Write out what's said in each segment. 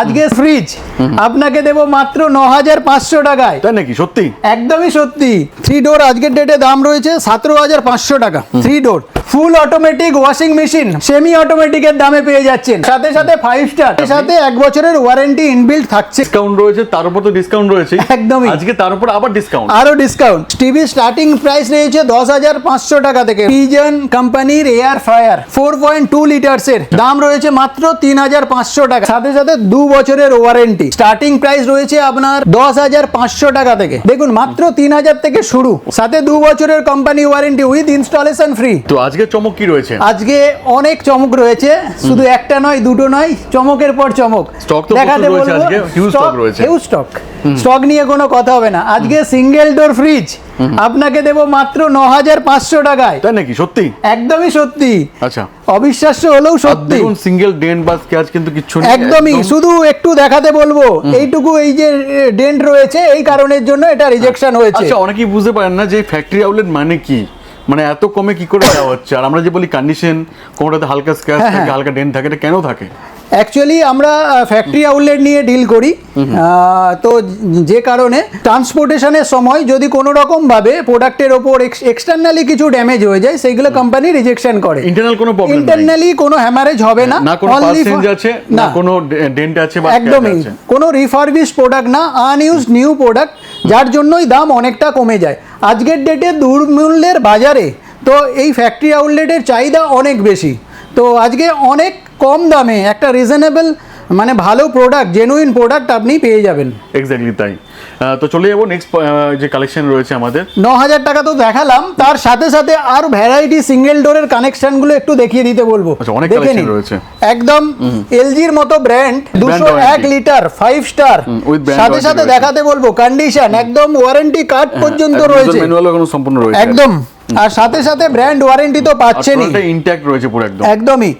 আজকে ফ্রিজ আপনাকে দেব মাত্র ন হাজার পাঁচশো টাকায়। তাই নাকি? সত্যি? একদমই সত্যি। থ্রি ডোর আজকের ডেটে দাম রয়েছে সতেরো হাজার পাঁচশো টাকা। Three door full automatic washing machine semi অটোমেটিকের দামে পেয়ে যাচ্ছেন। সাথে সাথে ফাইভ স্টার সাথে এক বছরের ওয়ারেন্টি ইনবিল্ট থাকছে। ডিসকাউন্ট রয়েছে তার উপর তো ডিসকাউন্ট রয়েছে। একদমই। আজকে তার উপর আবার ডিসকাউন্ট আরও ডিসকাউন্ট টিভি স্টার্টিং প্রাইস রয়েছে দশ হাজার পাঁচশো টাকা থেকে। পিজন কোম্পানির air fryer four point two litres এর। দাম রয়েছে মাত্র তিন হাজার পাঁচশো টাকা। সাথে সাথে দু বছরের ওয়ারেন্টি স্টার্টিং প্রাইস রয়েছে আপনার দশ হাজার পাঁচশো টাকা থেকে। দেখুন মাত্র তিন হাজার থেকে শুরু। সাথে দু বছরের company warranty with installation free তো আজকে চমক কি রয়েছে? আজকে অনেক চমক রয়েছে শুধু একটা নয় দুটো নয় চমকের পর চমক। Stock তো প্রচুর রয়েছে আজকে, huge stock রয়েছে। হিউজ স্টক স্টক নিয়ে কোনো কথা হবে না। আজকে সিঙ্গেল ডোর ফ্রিজ আপনাকে দেবো মাত্র ন হাজার পাঁচশো টাকায়। তাই নাকি? সত্যি? একদমই সত্যি। আচ্ছা। অবিশ্বাস্য হলেও সত্যি। সিঙ্গেল ডেন্ট বা স্ক্র্যাচ কিন্তু নেই। একদমই। শুধু একটু দেখাতে বলব এইটুকু এই যে ডেন্ট রয়েছে এই কারণের জন্য এটা রিজেকশন হয়েছে। আচ্ছা অনেকেই বুঝতে পারেন না যে ফ্যাক্টরি আউটলেট মানে কি। মানে এত কমে কি করে দেওয়া হচ্ছে? আর আমরা যে বলি কন্ডিশন কোনটাতে হালকা স্ক্র্যাচ থাকে হ্যাঁ। হালকা ডেন্ট থাকে এটা কেন থাকে? অ্যাকচুয়ালি আমরা ফ্যাক্টরি আউটলেট নিয়ে ডিল করি। তো যে কারণে ট্রান্সপোর্টেশনের সময় যদি কোনো রকম ভাবে প্রোডাক্টের ওপর এক্সটার্নালি কিছু ড্যামেজ হয়ে যায় সেইগুলো কোম্পানি রিজেকশন করে। ইন্টারনাল কোনো প্রবলেম ইন্টারনালি কোনো হ্যামারেজ হবে না। না কোনো আছে না কোনো ডেন্ট আছে বা একদমই। কোনো রিফারবিশ প্রোডাক্ট না আনইউজ নিউ প্রোডাক্ট যার জন্যই দাম অনেকটা কমে যায়। আজকের ডেটে দুর্মূল্যের বাজারে তো এই ফ্যাক্টরি আউটলেটের চাহিদা অনেক বেশি। তো আজকে অনেক কম দামে একটা রিজনেবল মানে ভালো প্রোডাক্ট জেনুইন প্রোডাক্ট আপনি পেয়ে যাবেন। এক্স্যাক্টলি তাই। তো চলে যাব নেক্সট যে কালেকশন রয়েছে আমাদের। ন হাজার টাকা তো দেখালাম তার সাথে সাথে আর ভ্যারাইটি সিঙ্গেল ডোরের কানেকশনগুলো একটু দেখিয়ে দিতে বলব। আচ্ছা, অনেক নিন। রয়েছে। একদম এলজির মতো ব্র্যান্ড দুশো এক। লিটার ফাইভ স্টার সাথে সাথে দেখাতে বলব কন্ডিশন একদম ওয়ারেন্টি কার্ড পর্যন্ত রয়েছে। ম্যানুয়াল সম্পূর্ণ রয়েছে। একদম। আর সাথে সাথে ব্র্যান্ড ওয়ারেন্টি তো পাচ্ছেনই। ইনট্যাক্ট রয়েছে পুরো একদম। একদমই।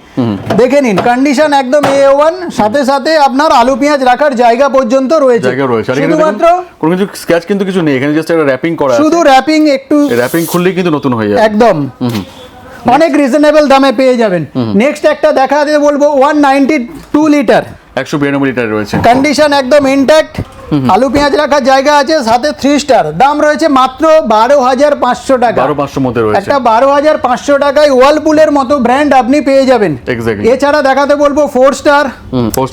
দেখে নিন কন্ডিশন একদম এ ওয়ান সাথে সাথে আপনার আলু পেঁয়াজ রাখার জায়গা পর্যন্ত রয়েছে। জায়গা রয়েছে। শুধুমাত্র কোনো কিছু স্ক্র্যাচ কিন্তু কিছু নেই এখানে জাস্ট একটা র্যাপিং করা শুধু র্যাপিং একটু র্যাপিং খুললেই কিন্তু নতুন হয়ে যাবে। একদম। অনেক রিজনেবল দামে পেয়ে যাবেন। নেক্সট একটা দেখাতে বলব ওয়ান নাইনটি টু লিটার একশো বিরানব্বই লিটার রয়েছে। কন্ডিশন একদম ইনট্যাক্ট আলু পেঁয়াজ রাখার জায়গা আছে সাথে থ্রি স্টার দাম রয়েছে মাত্র বারো হাজার পাঁচশো টাকা। বারো পাঁচশোর মধ্যে রয়েছে। একটা বারো হাজার পাঁচশো টাকায় ওয়ালপুলের মতো ব্র্যান্ড আপনি পেয়ে যাবেন। এছাড়া দেখাতে বলব ফোর স্টার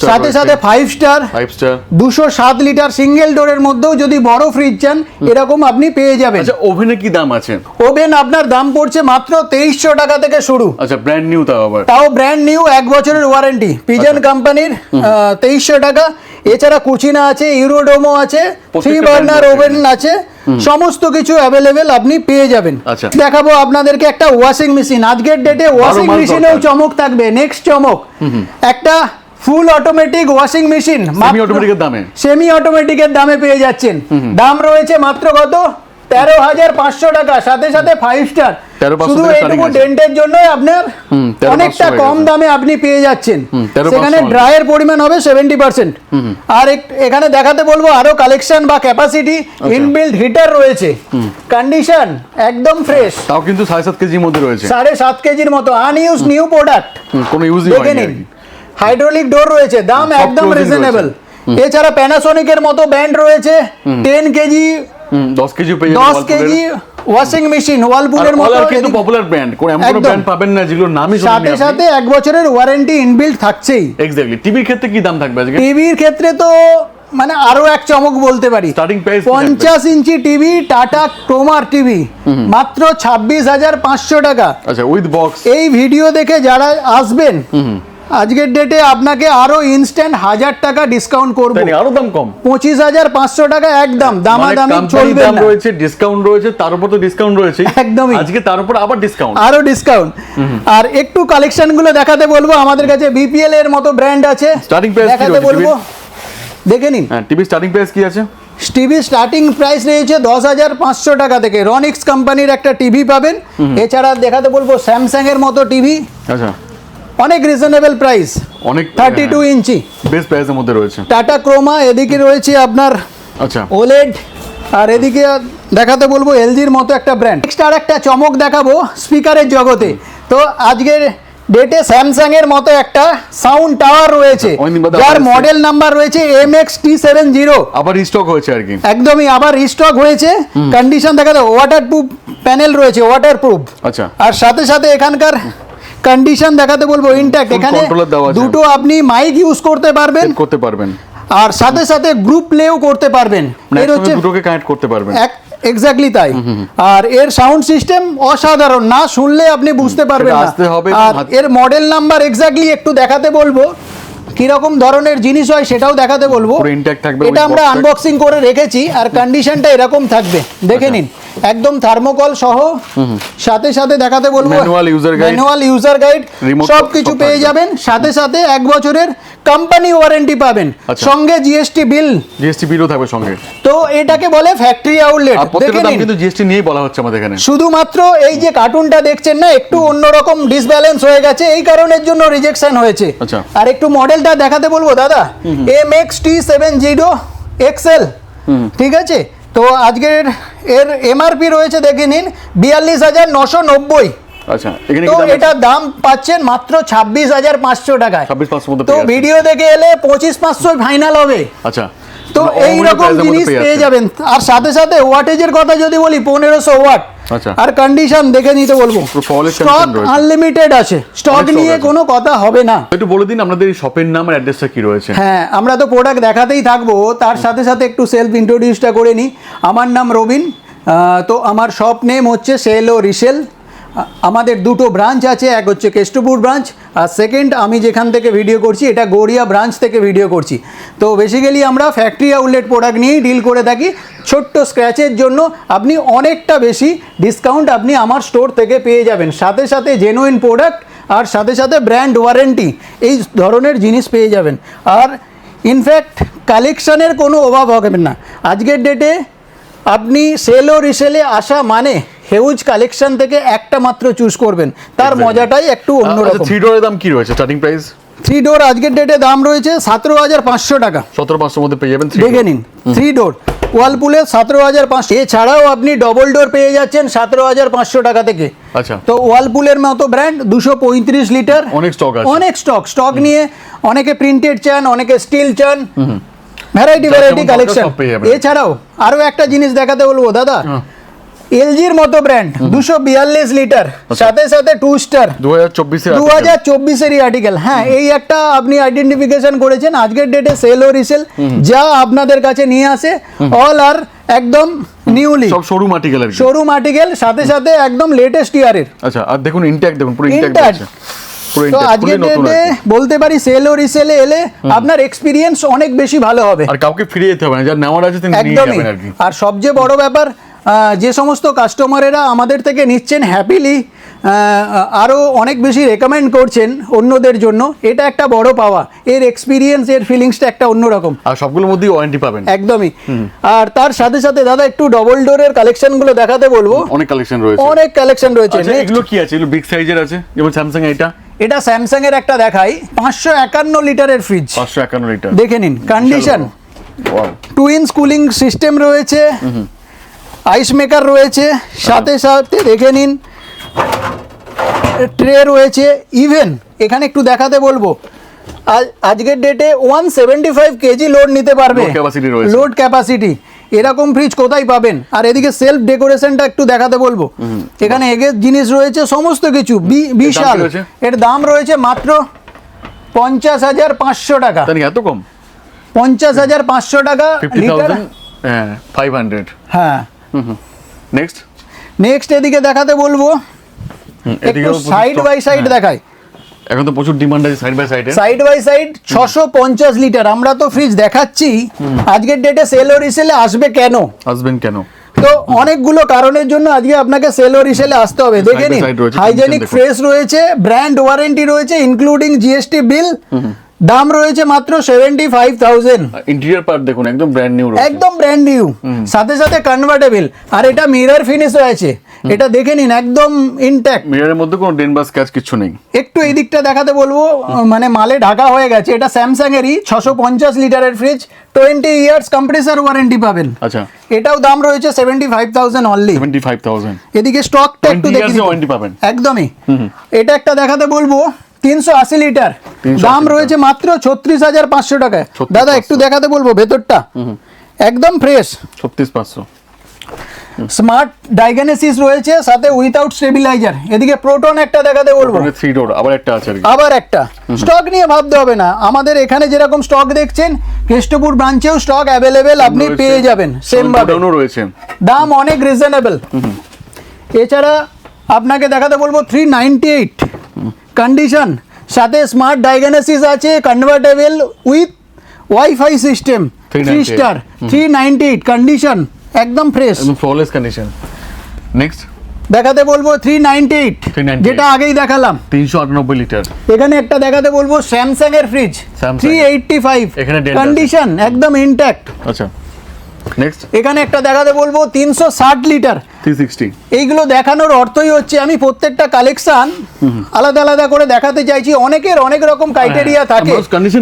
সাথে সাথে ফাইভ স্টার ফাইভ স্টার দুশো সাত লিটার সিঙ্গেল ডোরের মধ্যেও যদি বড় ফ্রিজ চান এরকম আপনি পেয়ে যাবেন। আচ্ছা ওভেনে কি দাম আছে? ওভেন আপনার দাম পড়ছে মাত্র তেইশশো টাকা থেকে শুরু। আচ্ছা ব্র্যান্ড নিউ তাও আবার। তাও ব্র্যান্ড নিউ এক বছরের ওয়ারেন্টি পিজন আচ্ছা। কোম্পানির তেইশশো টাকা। এছাড়া কুচিনা আছে ইউরোডোমো আছে থ্রি বার্নার ওভেন আছে সমস্ত কিছু অ্যাভেলেবেল আপনি পেয়ে যাবেন। আচ্ছা। দেখাবো আপনাদেরকে একটা ওয়াশিং মেশিন আজকের ডেটে ওয়াশিং মেশিনেও চমক থাকবে নেক্সট চমক। একটা full automatic washing machine semi অটোমেটিকের দামে। সেমি অটোমেটিকের দামে পেয়ে যাচ্ছেন। দাম রয়েছে মাত্র কত? তেরো হাজার পাঁচশো টাকা সাথে সাথে ফাইভ স্টার 13,500 শুধু এইটুকু ডেন্টের জন্যই আপনার অনেকটা কম দামে আপনি পেয়ে যাচ্ছেন। হুম, 13,500 সেখানে ড্রায়ের পরিমাণ হবে সেভেন্টি পার্সেন্ট আর এখানে দেখাতে বলব আরও কালেকশন বা ক্যাপাসিটি। ইনবিল্ড হিটার রয়েছে। কন্ডিশন একদম ফ্রেশ তাও কিন্তু সাড়ে সাত কেজির মধ্যে রয়েছে। সাড়ে সাত কেজির মতো আনইউজ নিউ প্রোডাক্ট কোনো ইউজই দেখে নিন। হাইড্রোলিক ডোর রয়েছে দাম একদম রিজনেবল। এছাড়া প্যানাসোনিকের মতো ব্যান্ড রয়েছে টেন কেজি হুম, দশ কেজি পেয়ে দশ কেজি ওয়াশিং মেশিন ওয়ালপুলের মতো কিন্তু পপুলার ব্র্যান্ড কোন এমন কোনো ব্র্যান্ড পাবেন না যেগুলোর নামই সাথে সাথে এক বছরের ওয়ারেন্টি ইনবিল্ট থাকছেই। এক্স্যাক্টলি টিভির ক্ষেত্রে কি দাম থাকবে আজকে? টিভির ক্ষেত্রে তো মানে আরও এক চমক বলতে পারি? পঞ্চাশ inch TV Tata Kroemer TV মাত্র ছাব্বিশ হাজার পাঁচশো টাকা। আচ্ছা উইথ বক্স এই ভিডিও দেখে যারা আসবেন আজকের ডেটে আপনাকে আরও ইনস্ট্যান্ট হাজার টাকা ডিসকাউন্ট করব। আরও দাম কম। পঁচিশ হাজার পাঁচশো টাকা একদম মানে দামাদামি company চলবে দাম না। রয়েছে ডিসকাউন্ট রয়েছে তার উপর তো ডিসকাউন্ট রয়েছে। একদমই। আজকে তার উপর আবার ডিসকাউন্ট আরও ডিসকাউন্ট আর একটু কালেকশনগুলো দেখাতে বলব আমাদের কাছে বিপিএল এর মতো ব্র্যান্ড আছে। Price কি দেখাতে বলব। দেখে নিন। হ্যাঁ টিভি স্টার্টিং প্রাইস কি আছে? টিভি স্টার্টিং প্রাইস রয়েছে দশ হাজার পাঁচশো টাকা থেকে। রনিক্স কোম্পানির একটা টিভি পাবেন। এছাড়া দেখাতে বলব স্যামসাং এর মতো টিভি। আচ্ছা। অনেক রিজনেবল প্রাইস অনেক হ্যাঁ, থার্টি টু ইঞ্চি। বেস্ট প্রাইসের মধ্যে রয়েছে। টাটা ক্রোমা এদিকে রয়েছে আপনার আচ্ছা। ওলেড আর এদিকে দেখাতে বলব এলজির মতো একটা ব্র্যান্ড নেক্সট আর একটা চমক দেখাবো স্পিকারের জগতে। তো আজকের ডেটে স্যামসাং এর মতো একটা সাউন্ড টাওয়ার রয়েছে যার মডেল নাম্বার রয়েছে M X T seven zero আবার রিস্টক হয়েছে আর কি। একদমই আবার রিস্টক হয়েছে। কন্ডিশন দেখা যায় ওয়াটার প্রুফ প্যানেল রয়েছে ওয়াটার প্রুফ আচ্ছা। আর সাথে সাথে এখানকার কন্ডিশন দেখাতে বলব ইনট্যাক্ট এখানে। দুটো আপনি মাইক ইউজ করতে পারবেন। করতে পারবেন। আর সাথে সাথে গ্রুপ প্লেও করতে পারবেন। মানে এর হচ্ছে দুটোকে কানেক্ট করতে পারবেন। এক্স্যাক্টলি তাই। আর এর সাউন্ড সিস্টেম অসাধারণ। না শুনলে আপনি বুঝতে পারবেন না। আসতে হবে, আর এর মডেল নাম্বার এক্স্যাক্টলি একটু দেখাতে বলব। কীরকম ধরনের জিনিস হয় সেটাও দেখাতে বলব। এটা আমরা আনবক্সিং করে রেখেছি আর কন্ডিশনটা এরকম থাকবে। দেখে আচ্ছা। নিন। একদম থার্মোকল সহ। সাথে সাথে দেখাতে বলব। ম্যানুয়াল ইউজার গাইড সব কিছু পেয়ে যাবেন। সাথে সাথে এক বছরের কোম্পানি ওয়ারেন্টি পাবেন। আচ্ছা। সঙ্গে জিএসটি বিল জিএসটি বিলও থাকবে সঙ্গে। তো এটাকে বলে ফ্যাক্টরি আউটলেট আর দেখে প্রত্যেকটা দাম কিন্তু জিএসটি নিয়েই বলা হচ্ছে আমাদের এখানে। শুধুমাত্র এই যে কার্টুনটা দেখছেন না একটু অন্যরকম ডিসব্যালেন্স হয়ে গেছে। এই কারণের জন্য রিজেকশন হয়েছে। আচ্ছা। আর একটু মডেলটা দেখাতে বলব দাদা। M X T seven zero XL ঠিক আছে? তো আজকের এর এমআরপি রয়েছে দেখে নিন। বিয়াল্লিশ হাজার নশো নব্বই। আচ্ছা এখানে তো কি দাম পাচ্ছেন মাত্র ছাব্বিশ হাজার পাঁচশো টাকায়। 26,500 মধ্যে তো ভিডিও দেখে এলে পঁচিশ পাঁচশো ফাইনাল হবে। আচ্ছা তো এই রকম জিনিস পেয়ে যাবেন। আর সাথে সাথে ওয়াটেজের কথা যদি বলি পনেরোশো ওয়াট আচ্ছা। আর কন্ডিশন দেখে নিতে বলব। স্টক আনলিমিটেড আছে। স্টক নিয়ে কোনো কথা হবে না। একটু বলে দিন আপনাদের এই শপের নাম আর অ্যাড্রেসটা কি রয়েছে? হ্যাঁ আমরা তো প্রোডাক্ট দেখাতেই থাকব। তার সাথে সাথে একটু সেলফ ইন্ট্রোডিউসটা করে নিই আমার নাম রবিন। তো আমার শপ নেম হচ্ছে সেল ও রিসেল আমাদের দুটো ব্রাঞ্চ আছে, এক হচ্ছে কেষ্টপুর ব্রাঞ্চ আর সেকেন্ড আমি যেখান থেকে ভিডিও করছি, এটা গড়িয়া ব্রাঞ্চ থেকে ভিডিও করছি। তো বেসিক্যালি আমরা ফ্যাক্টরি আউটলেট প্রোডাক্ট নিয়েই ডিল করে থাকি। ছোট্ট স্ক্র্যাচের জন্য আপনি অনেকটা বেশি ডিসকাউন্ট আপনি আমার স্টোর থেকে পেয়ে যাবেন। সাথে সাথে জেনুইন প্রোডাক্ট আর সাথে সাথে ব্র্যান্ড ওয়ারেন্টি এই ধরনের জিনিস পেয়ে যাবেন। আর ইনফ্যাক্ট কালেকশানের কোনো অভাব হবে না। আজকের ডেটে আপনি সেল ও রিসেলে আসা মানে হেউজ কালেকশন থেকে একটা মাত্র চুজ করবেন। তার মজাটাই একটু অন্যরকম। থ্রি ডোরের দাম কি রয়েছে? স্টার্টিং প্রাইস থ্রি ডোর আজকের ডেটে দাম রয়েছে সতেরো হাজার পাঁচশো টাকা। সতেরো পাঁচশোর মধ্যে পেয়ে যাবেন দেখে নিন থ্রি ডোর ওয়ালপুলে সতেরো হাজার পাঁচশো। এছাড়াও আপনি ডবল ডোর পেয়ে যাচ্ছেন সতেরো হাজার পাঁচশো টাকা থেকে। আচ্ছা। তো ওয়ালপুলের মতো ব্র্যান্ড দুশো পঁয়ত্রিশ লিটার অনেক স্টক আছে। অনেক স্টক স্টক নিয়ে অনেকে প্রিন্টেড চান অনেকে স্টিল চান। Variety variety collection. এছাড়াও আরও একটা জিনিস দেখাতে বলব দাদা। হ্যাঁ। এলজির মতো ব্র্যান্ড দুশো বিয়াল্লিশ লিটার সাথে সাথে টু স্টার দু হাজার চব্বিশেরই আর্টিকেল হ্যাঁ এই একটা আপনি আইডেন্টিফিকেশন করেছেন আজকের ডেটে সেল ও রিসেল যা আপনাদের কাছে নিয়ে আসে অল আর একদম নিউলি সব সরু মাটিকেল আর শোরুম আর্টিকেল সাথে সাথে একদম লেটেস্ট ইয়ারের আচ্ছা আর দেখুন ইনট্যাক্ট দেখুন পুরো ইনট্যাক্ট তো আজকের ডেটে বলতে পারি সেল ও রিসেলে এলে আপনার এক্সপিরিয়েন্স অনেক বেশি ভালো হবে। আর কাউকে ফিরে যেতে হবে না যার নেওয়ার আছে তিনি নিয়ে যাবেন আর সবচেয়ে বড় ব্যাপার যে সমস্ত কাস্টমারেরা আমাদের থেকে নিচ্ছেন হ্যাপিলি আরও অনেক বেশি রেকমেন্ড করছেন অন্যদের জন্য এটা একটা বড় পাওয়া। এর এক্সপিরিয়েন্স এর ফিলিংসটা একটা অন্যরকম। আর সবগুলোর মধ্যেই ওয়ারেন্টি পাবেন। একদমই। আর তার সাথে সাথে দাদা একটু ডবল ডোরের কালেকশনগুলো দেখাতে বলব। অনেক কালেকশন রয়েছে। অনেক কালেকশন রয়েছে। আচ্ছা এগুলো কি আছে? এগুলো বিগ সাইজের আছে? যেমন স্যামসাং এটা? এটা স্যামসাং এর একটা দেখাই। পাঁচশো একান্ন লিটারের ফ্রিজ পাঁচশো একান্ন লিটার। দেখে নিন কন্ডিশন টুইন্স কুলিং সিস্টেম রয়েছে। আইস মেকার রয়েছে। সাথে সাথে দেখে নিন ট্রে রয়েছে। ইভেন এখানে একটু দেখাতে বলব আজ আজকের ডেটে one seventy five KG load নিতে পারবে। লোড ক্যাপাসিটি এরকম ফ্রিজ কোথায় পাবেন? আর এদিকে সেলফ ডেকোরেশনটা একটু দেখাতে বলব। এখানে এগের জিনিস রয়েছে সমস্ত কিছু। বিশাল। এর দাম রয়েছে মাত্র পঞ্চাশ হাজার পাঁচশো টাকা। এত কম? পঞ্চাশ হাজার পাঁচশো টাকা লিটার হ্যাঁ ফাইভ হান্ড্রেড হ্যাঁ। নেক্সট নেক্সট এদিকে দেখাতে বলব। একটু সাইড বাই সাইড দেখাই। এখন তো প্রচুর ডিমান্ড আছে সাইড বাই সাইডে সাইড বাই সাইড ছশো পঞ্চাশ লিটার আমরা তো ফ্রিজ দেখাচ্ছি। আজকের ডেটে সেল ও রিসেলে আসবে কেন? আসবেন কেন? তো অনেকগুলো কারণের জন্য আজকে আপনাকে সেল ও রিসেলে আসতে হবে। দেখে নিন। হাইজেনিক ফ্রেশ রয়েছে ব্র্যান্ড ওয়ারেন্টি রয়েছে ইনক্লুডিং জিএসটি বিল দাম রয়েছে মাত্র seventy five thousand interior part দেখুন একদম ব্র্যান্ড নিউ একদম ব্র্যান্ড নিউ সাথে সাথে কনভার্টেবল আর এটা মিরর ফিনিশ রয়েছে এটা দেখে নিন একদম ইনট্যাক্ট মিররের মধ্যে কোনো ডেন বা স্ক্র্যাচ কিছু নেই। একটু এই দিকটা দেখাতে বলব মানে মালে ঢাকা হয়ে গেছে। এটা স্যামসাং এরই ছশো পঞ্চাশ লিটারের fridge twenty years compressor warranty পাবেন। আচ্ছা। এটাও দাম রয়েছে seventy five thousand only seventy five thousand এদিকে স্টকটা একটু 20 দেখে warranty পাবেন। একদমই। এটা একটা দেখাতে বলব তিনশো আশি লিটার। দাম রয়েছে মাত্র ছত্রিশ হাজার পাঁচশো টাকায় দাদা একটু দেখাতে বলব ভেতরটা। একদম ফ্রেশ ছত্রিশ পাঁচশো। স্মার্ট ডায়াগনোসিস রয়েছে সাথে উইথাউট স্টেবিলাইজার এদিকে প্রোটন একটা দেখাতে বলব। থ্রি ডোর আবার একটা আছে আবার একটা। স্টক নিয়ে ভাবতে হবে না। আমাদের এখানে যেরকম স্টক দেখছেন কেষ্টপুর ব্রাঞ্চেও স্টক অ্যাভেলেবেল আপনি পেয়ে যাবেন। সেম ভাবে। রয়েছে। দাম অনেক রিজনেবল এছাড়া আপনাকে দেখাতে বলব থ্রি নাইনটি এইট কন্ডিশন সাথে স্মার্ট ডায়াগনোসিস আছে convertible with wifi system three star three ninety eight condition একদম ফ্রেশ ফ্ললেস কন্ডিশন নেক্সট দেখাতে বলব থ্রি নাইনটি এইট যেটা আগেই দেখালাম। তিনশো আটানব্বই লিটার এখানে একটা দেখাতে বলব স্যামসাং এর ফ্রিজ থ্রি এইটটি ফাইভ এখানে কন্ডিশন একদম ইনট্যাক্ট আচ্ছা। নেক্সট এখানে একটা দেখাতে বলব তিনশো ষাট লিটার এইগুলো দেখানোর অর্থই হচ্ছে আমি প্রত্যেকটা কালেকশন আলাদা আলাদা করে দেখাতে চাইছি। অনেকের অনেক রকম ক্রাইটেরিয়া হ্যাঁ, থাকে।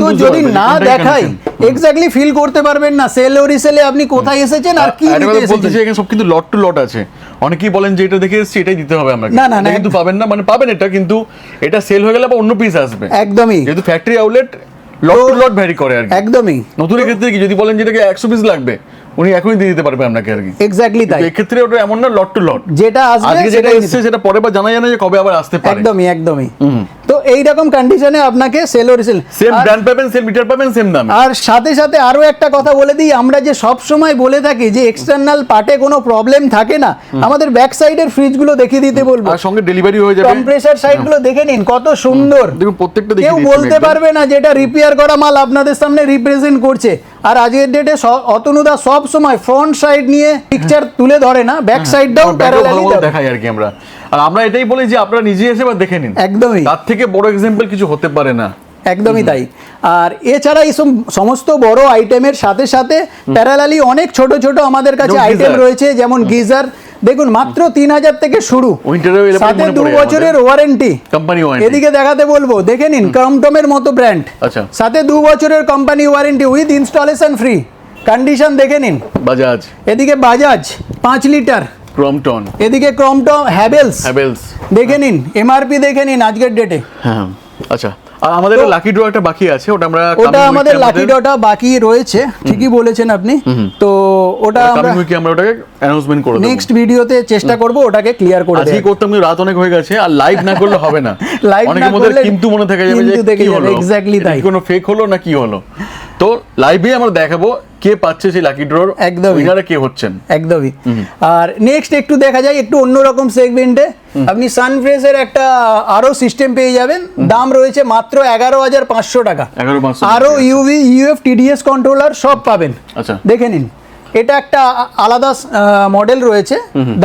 তো যদি না দেখাই এক্স্যাক্টলি ফিল করতে পারবেন না। সেল ও রিসেলে আপনি কোথায় এসেছেন আর কি নিতে এসেছেন? এখানে সব কিন্তু লট টু লট আছে। অনেকেই বলেন যে এটা দেখে এসেছি এটাই দিতে হবে আমাকে। না, না, না, কিন্তু পাবেন না মানে পাবেন এটা কিন্তু এটা সেল হয়ে গেলে বা অন্য পিস আসবে। একদমই। যেহেতু factory outlet lot to lot vary করে আর কি। একদমই। নতুন ক্ষেত্রে কি যদি বলেন যেটাকে একশো পিস লাগবে উনি এখনই দিয়ে দিতে পারবে আপনাকে আর কি। এক্স্যাক্টলি তাই। এক্ষেত্রে ওটা এমন না লট টু লট। যেটা আসবে আজকে যেটা এসছে সেটা পরে বা জানা যায় না যে কবে আবার আসতে পারে। একদমই একদমই। তো এই রকম কন্ডিশনে আপনাকে সেল ও রিসেল সেম ব্র্যান্ড পাবেন সেম মিটার পাবেন সেম দাম। আর সাথে সাথে আরও একটা কথা বলে দিই আমরা যে সব সময় বলে থাকি যে এক্সটার্নাল পার্টে কোনো প্রবলেম থাকে না আমাদের ব্যাক সাইডের ফ্রিজগুলো দেখিয়ে দিতে বলব। আর সঙ্গে ডেলিভারি হয়ে যাবে। কম্প্রেসার সাইডগুলো দেখে নিন কত সুন্দর। দেখুন প্রত্যেকটা কেউ দেখিয়ে বলতে পারবে না যে এটা রিপেয়ার করা মাল আপনাদের সামনে রিপ্রেজেন্ট করছে। আর আজকের ডেটে অতনুদা সব সময় ফ্রন্ট সাইড নিয়ে পিকচার তুলে ধরে না ব্যাক সাইডটাও প্যারালালি দেখায় দেখাই আর কি আমরা। আর আমরা এটাই বলি যে আপনারা নিজে এসে বা দেখে নিন। একদমই। তার থেকে বড় এক্সাম্পল কিছু হতে পারে না। একদমই তাই। আর এছাড়া এই সমস্ত বড় আইটেমের সাথে সাথে প্যারালালি অনেক ছোট ছোট আমাদের কাছে আইটেম রয়েছে যেমন গিজার দেখুন মাত্র তিন হাজার থেকে শুরু। সাথে দু বছরের ওয়ারেন্টি কোম্পানি ওয়ারেন্টি এদিকে দেখাতে বলব দেখে নিন ক্রমটমের মতো ব্র্যান্ড আচ্ছা। সাথে দু বছরের company warranty with installation free condition দেখে নিন। বাজাজ। এদিকে বাজাজ পাঁচ লিটার ক্রমটন এদিকে ক্রমটম হ্যাভেলস হ্যাভেলস দেখে নিন এমআরপি দেখে নিন আজকের ডেটে হ্যাঁ। আচ্ছা। আর আমাদের লাকি ড্র একটা বাকি আছে ওটা আমরা ওটা আমাদের লাকি ড্রটা বাকি রয়েছে ঠিকই বলেছেন আপনি। তো ওটা আমরা কি আমরা ওটাকে অ্যানাউন্সমেন্ট করে নেক্সট ভিডিওতে চেষ্টা করব ওটাকে ক্লিয়ার করে আজকে করতাম কিন্তু রাত অনেক হয়ে গেছে আর লাইভ না করলে হবে না। লাইভ না করলে কিন্তু মনে থাকে যাবে যে কি হলো? এক্স্যাক্টলি তাই। কোনো ফেক হলো না কি হলো? তো লাইভে আমরা দেখাবো কে পাচ্ছে সেই লাকি ড্রোর একদমই। উইনারে কে হচ্ছেন। একদমই। আর নেক্সট একটু দেখা যায় একটু অন্যরকম সেগমেন্টে আপনি সানফ্রেসের একটা আরও সিস্টেম পেয়ে যাবেন। দাম রয়েছে মাত্র এগারো হাজার পাঁচশো টাকা। আরও ইউভি ইউএফ টিডিএস কন্ট্রোলার সব পাবেন। আচ্ছা। দেখে নিন। এটা একটা আলাদা মডেল রয়েছে।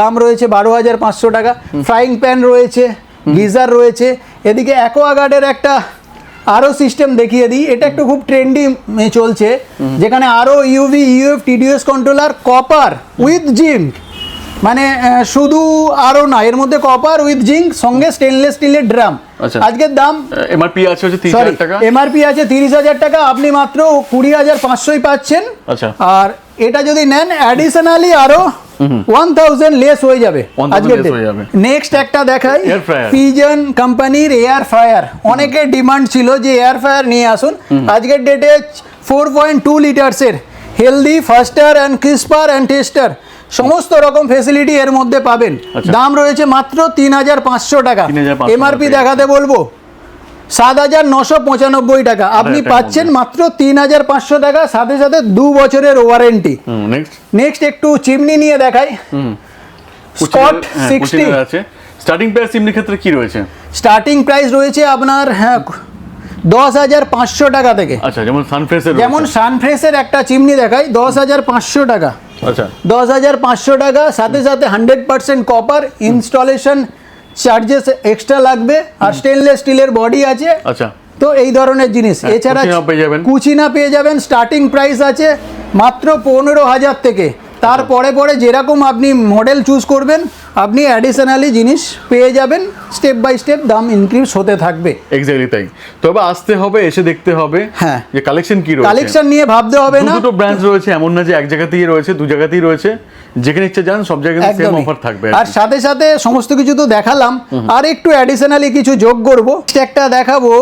দাম রয়েছে বারো হাজার পাঁচশো টাকা। ফ্রাইং প্যান রয়েছে। গিজার রয়েছে। এদিকে অ্যাকোয়াগার্ডের একটা আরও সিস্টেম দেখিয়ে দিই। এটা একটু খুব ট্রেন্ডি চলছে। যেখানে আরও UV UF TDS controller copper with zinc মানে শুধু আরও না এর মধ্যে কপার উইথ জিঙ্ক সঙ্গে স্টেনলেস স্টিলের ড্রাম। আজকের দাম এমআরপি আছে হচ্ছে তিরিশ হাজার টাকা? এমআরপি আছে তিরিশ হাজার টাকা আপনি মাত্র কুড়ি হাজার পাঁচশোই পাচ্ছেন। আচ্ছা। আর এটা যদি নেন অ্যাডিশনালি আরও ওয়ান থাউজেন্ড লেস হয়ে যাবে 1000 আজকের less নেক্সট একটা দেখাই পিজন কোম্পানির এয়ার ফায়ার অনেকের ডিমান্ড ছিল যে এয়ার ফায়ার নিয়ে আসুন। আজকের ডেটে four point two লিটার্সের healthy faster and crisper and taster সমস্ত রকম ফেসিলিটি এর মধ্যে পাবেন। আচ্ছা। দাম রয়েছে মাত্র তিন হাজার পাঁচশো টাকা। এমআরপি দেখাতে বলব। সাত হাজার নশো পঁচানব্বই টাকা। আপনি পাচ্ছেন মাত্র তিন হাজার পাঁচশো টাকা সাথে সাথে দু বছরের ওয়ারেন্টি নেক্সট একটু চিমনি নিয়ে দেখাই। স্কট সিক্সটি আছে। স্টার্টিং প্রাইস চিমনির ক্ষেত্রে কি রয়েছে? স্টার্টিং প্রাইস রয়েছে আপনার হ্যাঁ দশ হাজার পাঁচশো টাকা থেকে। আচ্ছা যেমন সানফ্রেসের যেমন সানফ্রেসের একটা চিমনি দেখাই দশ হাজার পাঁচশো টাকা। আচ্ছা। দশ হাজার পাঁচশো টাকা সাথে সাথে hundred percent copper installation charges extra লাগবে আর স্টেনলেস স্টিলের বডি আছে। আচ্ছা। তো এই ধরনের জিনিস। হ্যাঁ, এছাড়া কুচিনা পেয়ে যাবেন। কুচিনা পেয়ে যাবেন স্টার্টিং প্রাইস আছে মাত্র পনেরো হাজার থেকে। তারপরে পরে যেরকম আপনি মডেল চুজ করবেন আপনি অ্যাডিশনালি জিনিস পেয়ে যাবেন স্টেপ বাই স্টেপ দাম ইনক্রিজ হতে থাকবে। এক্স্যাক্টলি তাই। তবে আসতে হবে এসে দেখতে হবে হ্যাঁ। যে কালেকশন কি রয়েছে। কালেকশন নিয়ে ভাবতে হবে না। দুটো ব্রাঞ্চ রয়েছে এমন না যে এক জায়গাতেই রয়েছে দু জায়গাতেই রয়েছে। যেখানে ইচ্ছে যান সব জায়গায় সেম অফার থাকবে আর সাথে সাথে সমস্ত কিছু তো দেখালাম। আর একটু অ্যাডিশনালি কিছু যোগ করব। একটা দেখাবো।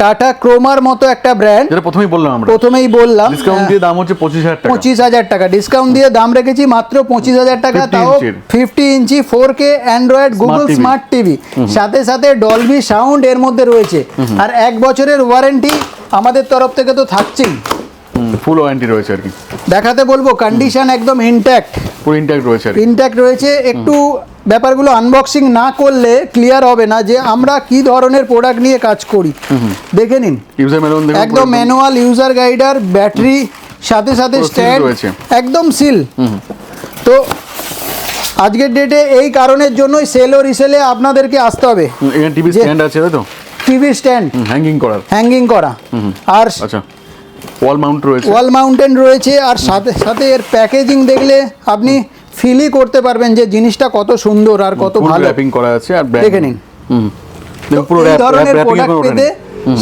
টাটা ক্রোমার মতো একটা ব্র্যান্ড যেটা প্রথমেই বললাম আমরা। প্রথমেই বললাম ডিসকাউন্ট দিয়ে দাম হচ্ছে পঁচিশ হাজার টাকা। পঁচিশ হাজার টাকা। ডিসকাউন্ট দিয়ে দাম রেখেছি মাত্র পঁচিশ হাজার টাকা 50 তাও ইঞ্চির। Fifty inch four K Android Google smart TV সাথে সাথে ডলবি সাউন্ড এর মধ্যে রয়েছে। আর এক বছরের ওয়ারেন্টি আমাদের তরফ থেকে তো থাকছেই। ফুল ওয়ারেন্টি রয়েছে আর কি। দেখাতে বলব কন্ডিশন একদম ইনট্যাক্ট পুরো ইন্ট্যাক্ট রয়েছে ইনট্যাক্ট রয়েছে। একটু ব্যাপারগুলো আনবক্সিং না করলে ক্লিয়ার হবে না যে আমরা কি ধরনের প্রোডাক্ট নিয়ে কাজ করি। দেখে নিন। একদম ম্যানুয়াল ইউজার গাইডার ব্যাটারি সাথে সাথে স্ট্যান্ড রয়েছে। একদম সিল তো আজকের ডেটে এই কারণের জন্যই সেল ও রিসেলে আপনাদেরকে আসতে হবে। এখানে টিভি স্ট্যান্ড আছে তাই তো? টিভি স্ট্যান্ড হ্যাঙ্গিং করা। হ্যাঙ্গিং করা আর আচ্ছা ওয়াল মাউন্ট রয়েছে। ওয়াল মাউন্টেন রয়েছে আর সাথে সাথে এর প্যাকেজিং দেখলে আপনি ফিলই করতে পারবেন যে জিনিসটা কত সুন্দর আর কত ভালো। র্যাপিং করা আছে আর দেখে নিন। হুম। পুরো র্যাপ র্যাপিং পেতে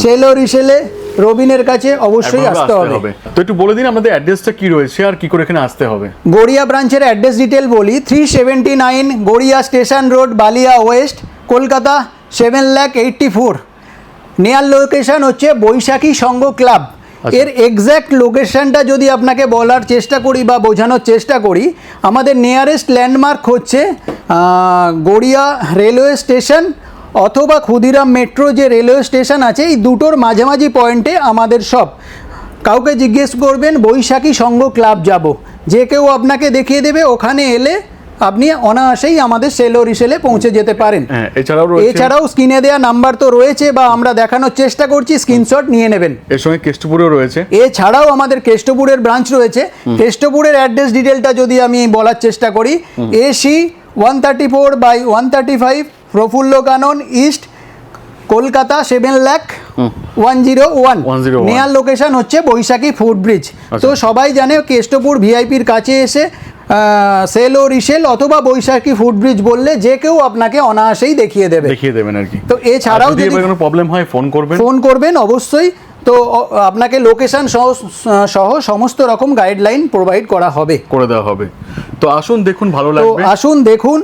সেল ও রিসেলে রবিনের কাছে অবশ্যই আসতে হবে। তো একটু বলে দিন আমাদের অ্যাড্রেসটা কি রয়েছে আর কি করে এখানে আসতে হবে। গড়িয়া ব্রাঞ্চের অ্যাড্রেস ডিটেল বলি three seventy nine Garia station road Balia west Kolkata seven lakh eighty four near location হচ্ছে বৈশাখী সংঘ ক্লাব। এর এক্স্যাক্ট লোকেশনটা যদি আপনাকে বলার চেষ্টা করি বা বোঝানোর চেষ্টা করি আমাদের নিয়ারেস্ট ল্যান্ডমার্ক হচ্ছে গড়িয়া রেলওয়ে স্টেশন অথবা ক্ষুদিরাম মেট্রো যে রেলওয়ে স্টেশন আছে এই দুটোর মাঝামাঝি পয়েন্টে আমাদের সব। কাউকে জিজ্ঞেস করবেন বৈশাখী সংঘ ক্লাব যাব। যে কেউ আপনাকে দেখিয়ে দেবে ওখানে এলে আপনি অনায়াসেই আমাদের সেল রিসেলে পৌঁছে যেতে পারেন। হ্যাঁ এছাড়াও এছাড়াও স্ক্রিনে দেওয়া নাম্বার তো রয়েছে বা আমরা দেখানোর চেষ্টা করছি স্ক্রিনশট নিয়ে নেবেন। এর সঙ্গে কেষ্টপুরেও রয়েছে। এছাড়াও আমাদের কেষ্টপুরের ব্রাঞ্চ রয়েছে। কেষ্টপুরের অ্যাড্রেস ডিটেলটা যদি আমি বলার চেষ্টা করি AC one thirty four by one thirty five Prafulla Kanan east Kolkata seven lakh one zero one. Near location হচ্ছে বৈশাখী ফুড ব্রিজ। তো সবাই জানে কেষ্টপুর ভিআইপির কাছে এসে সেল ও রিসেল অথবা বৈশাখী ফুড ব্রিজ বললে যে কেউ আপনাকে অনায়াসেই দেখিয়ে দেবে। দেখিয়ে দেবেন আর কি। তো এছাড়াও যদি কোনো প্রবলেম হয় ফোন করবেন। ফোন করবেন অবশ্যই। তো আপনাকে লোকেশন সহ সহ সমস্ত রকম গাইডলাইন প্রোভাইড করা হবে। করে দেওয়া হবে। তো আসুন দেখুন ভালো লাগবে। আসুন দেখুন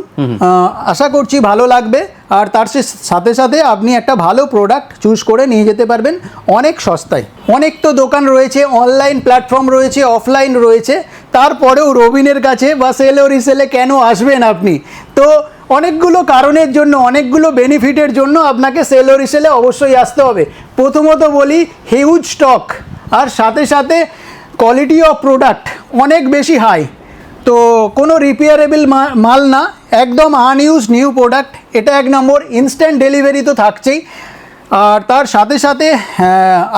আশা করছি ভালো লাগবে। আর তার সাথে সাথে আপনি একটা ভালো প্রোডাক্ট চুজ করে নিয়ে যেতে পারবেন অনেক সস্তায়। অনেক তো দোকান রয়েছে অনলাইন প্ল্যাটফর্ম রয়েছে অফলাইন রয়েছে। তারপরেও রবিনের কাছে বা সেল ও রিসেলে কেন আসবেন আপনি? তো অনেকগুলো কারণের জন্য, অনেকগুলো বেনিফিটের জন্য আপনাকে সেল ও অবশ্যই আসতে হবে। প্রথমত বলি হিউজ স্টক আর সাথে সাথে কোয়ালিটি অফ প্রোডাক্ট অনেক বেশি হাই তো কোনো রিপেয়ারেবল মাল না, একদম আনইউজ নিউ প্রোডাক্ট এটা এক নম্বর ইনস্ট্যান্ট ডেলিভারি তো থাকছেই। আর তার সাথে সাথে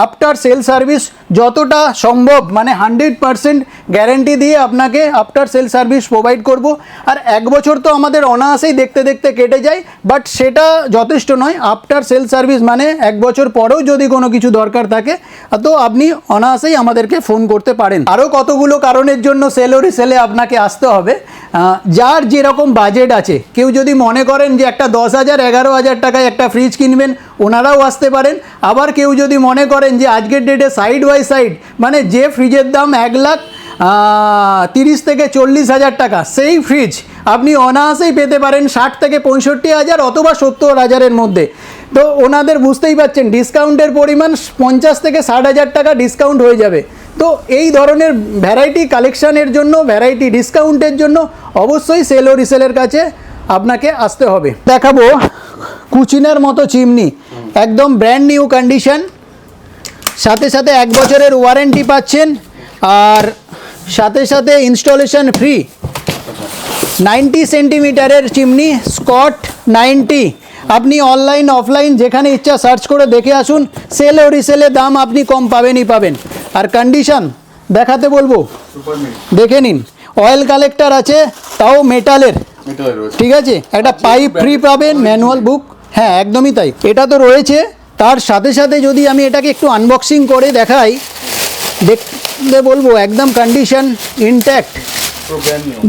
আফটার সেল সার্ভিস যতটা সম্ভব মানে হান্ড্রেড পারসেন্ট গ্যারেন্টি দিয়ে আপনাকে আফটার সেল সার্ভিস প্রোভাইড করব। আর এক বছর তো আমাদের অনায়াসেই দেখতে দেখতে কেটে যায় বাট সেটা যথেষ্ট নয়। আফটার সেল সার্ভিস মানে এক বছর পরেও যদি কোনো কিছু দরকার থাকে, তো আপনি অনায়াসেই আমাদেরকে ফোন করতে পারেন। আরও কতগুলো কারণের জন্য সেল ও রিসেলে আপনাকে আসতে হবে যার যেরকম বাজেট আছে। কেউ যদি মনে করেন যে একটা দশ হাজার, এগারো হাজার টাকায় একটা ফ্রিজ কিনবেন, ওনারাও আসতে পারেন। আবার কেউ যদি মনে করেন যে আজকের ডেটে সাইড বাই সাইড। মানে যে ফ্রিজের দাম এক লাখ তিরিশ থেকে চল্লিশ হাজার টাকা, সেই ফ্রিজ আপনি অনায়াসেই পেতে পারেন ষাট থেকে পঁয়ষট্টি হাজার অথবা সত্তর হাজারের মধ্যে। তো ওনাদের বুঝতেই পারছেন ডিসকাউন্টের পরিমাণ পঞ্চাশ থেকে ষাট হাজার টাকা ডিসকাউন্ট হয়ে যাবে। তো এই ধরনের ভ্যারাইটি কালেকশানের জন্য ভ্যারাইটি ডিসকাউন্টের জন্য অবশ্যই সেল ও রিসেলের কাছে আপনাকে আসতে হবে। দেখাবো কুচিনার মতো চিমনি, একদম ব্র্যান্ড নিউ কন্ডিশন সাথে সাথে এক বছরের ওয়ারেন্টি পাচ্ছেন আর সাথে সাথে ইনস্টলেশন ফ্রি নাইনটি সেন্টিমিটারের চিমনি স্কট নাইনটি আপনি অনলাইন অফলাইন যেখানে ইচ্ছা সার্চ করে দেখে আসুন সেল ও রিসেলের দাম আপনি কম পাবেনই পাবেন। আর কন্ডিশন দেখাতে বলব দেখে নিন। অয়েল কালেক্টর আছে তাও মেটালের ঠিক আছে? একটা পাইপ ফ্রি পাবেন ম্যানুয়াল বুক হ্যাঁ একদমই তাই। এটা তো রয়েছে। তার সাথে সাথে যদি আমি এটাকে একটু আনবক্সিং করে দেখাই দেখতে বলব একদম কন্ডিশন ইনট্যাক্ট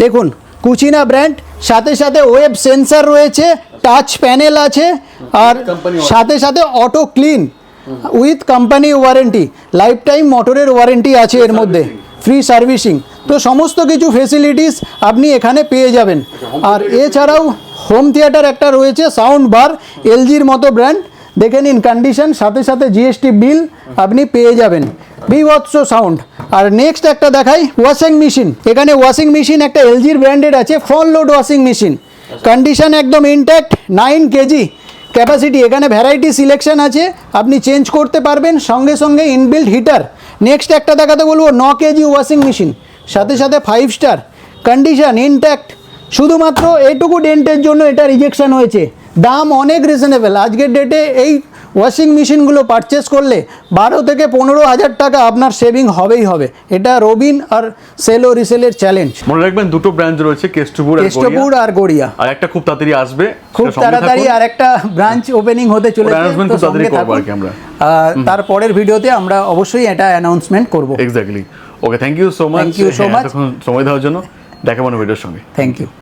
দেখুন কুচিনা ব্র্যান্ড সাথে সাথে ওয়েব সেন্সার রয়েছে টাচ প্যানেল আছে আর সাথে সাথে auto clean with company warranty life time মোটরের ওয়ারেন্টি আছে এর মধ্যে। ফ্রি সার্ভিসিং তো সমস্ত কিছু ফেসিলিটিস আপনি এখানে পেয়ে যাবেন। আর এছাড়াও হোম থিয়েটার একটা রয়েছে সাউন্ড বার এলজির মতো ব্র্যান্ড দেখে নিন কন্ডিশন সাথে সাথে জিএসটি বিল আপনি পেয়ে যাবেন। বিভৎস সাউন্ড আর নেক্সট একটা দেখাই ওয়াশিং মেশিন এখানে ওয়াশিং মেশিন একটা এলজির ব্র্যান্ডেড আছে front load washing machine condition একদম ইনট্যাক্ট নাইন কেজি ক্যাপাসিটি এখানে ভ্যারাইটি সিলেকশন আছে, আপনি চেঞ্জ করতে পারবেন, সঙ্গে সঙ্গে ইনবিল্ড হিটার নেক্সট একটা দেখাতে বলব, ন কেজি ওয়াশিং মেশিন সাথে সাথে ফাইভ স্টার কন্ডিশন ইনট্যাক্ট শুধুমাত্র এইটুকু ডেন্টের জন্য এটা রিজেকশন হয়েছে। দাম অনেক রিজনেবল আজকের ডেটে এই ওয়াশিং মেশিনগুলো পারচেস করলে বারো থেকে পনেরো হাজার টাকা আপনার সেভিং হবেই হবে। এটা রবিন আর সেলো রিসেলের চ্যালেঞ্জ মনে রাখবেন দুটো ব্রাঞ্চ রয়েছে কেষ্টপুর কেষ্টপুর আর গড়িয়া। আর একটা খুব তাড়াতাড়ি আসবে খুব তাড়াতাড়ি। আর একটা ব্রাঞ্চ ওপেনিং হতে চলেছে announcement তো সঙ্গে করব আর থাকুন। কি আমরা। তারপরের ভিডিওতে আমরা অবশ্যই এটা অ্যানাউন্সমেন্ট করব। Exactly okay thank you so much Thank you so much. সময় দেওয়ার জন্য। দেখাবো ভিডিওর সঙ্গে। Thank you